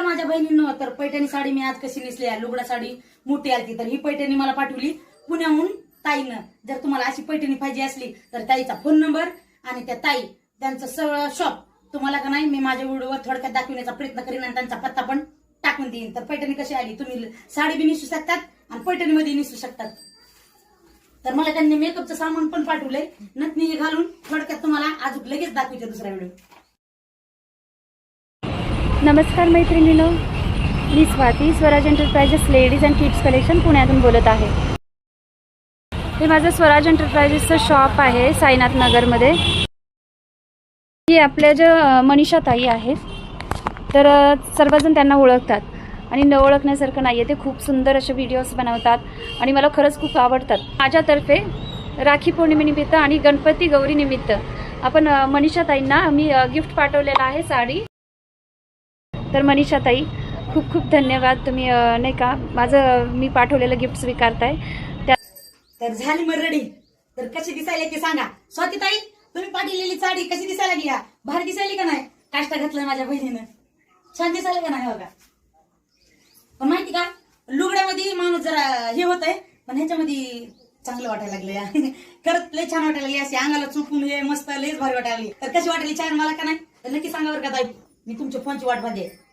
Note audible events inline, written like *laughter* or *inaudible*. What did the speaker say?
तर माझ्या बहिणींनो तर पैठणी साडी मी आज कशी नेसली आहे? लुगडा साडी मोठी आली तर ही पैठणी मला पाठवली पुण्याहून ताईनं. जर तुम्हाला अशी पैठणी पाहिजे असली तर ताईचा फोन नंबर आणि त्या ताई त्यांचं सगळं शॉप तुम्हाला का नाही मी माझ्या व्हिडिओवर थोडक्यात दाखवण्याचा प्रयत्न करीन आणि त्यांचा पत्ता पण टाकून देईन. तर पैठणी कशी आली? तुम्ही साडी बी नेसू शकतात आणि पैठणीमध्ये निसू शकतात. तर मला त्यांनी मेकअपचं सामान पण पाठवलंय. नथनी घालून थोडक्यात तुम्हाला आज लगेच दाखवते दुसरा व्हिडिओ. नमस्कार मैत्रिणीनो. मी Swati Swaraj enterprises ladies and kids collection पुण्यातून बोलत आहे. हे माझं स्वराज एंटरप्राइजेसचं शॉप आहे साईनाथ नगरमध्ये. ही आपल्या ज्या मनीषा ताई आहेत तर सर्वजण त्यांना ओळखतात. आणि न ओळखण्यासारखं नाही आहे ते खूप सुंदर असे व्हिडिओज बनवतात आणि मला खरंच खूप आवडतात. माझ्यातर्फे राखी पौर्णिमेनिमित्त आणि गणपती गौरी निमित्त आपण मनीषा ताईंना मी गिफ्ट पाठवलेलं आहे साडी. तर मनीषा ताई खूप खूप धन्यवाद. तुम्ही नाही का माझं मी पाठवलेलं गिफ्ट स्वीकारताय. त्या तर झाली मग रेडी तर कशी दिसायला ते सांगा. स्वाती ताई तुम्ही पाठवलेली साडी कशी दिसायला लागली भारी दिसायली का नाही? काष्टा घातलं माझ्या बहिणीनं. छान दिसायला का नाही हो बघा पण माहिती का लुगड्यामध्ये माणूस जरा हे होत आहे पण ह्याच्यामध्ये चांगलं वाटायला लागलं *laughs* खरंच लय छान वाटायला लागली अशी. अंगाला चुकून हे मस्त लयच भारी वाटायला लागली. तर कशी वाटायली छान मला का नाही? तर नक्की सांगा बरं का ताई. मी तुमच्या फोनची वाट पाहते.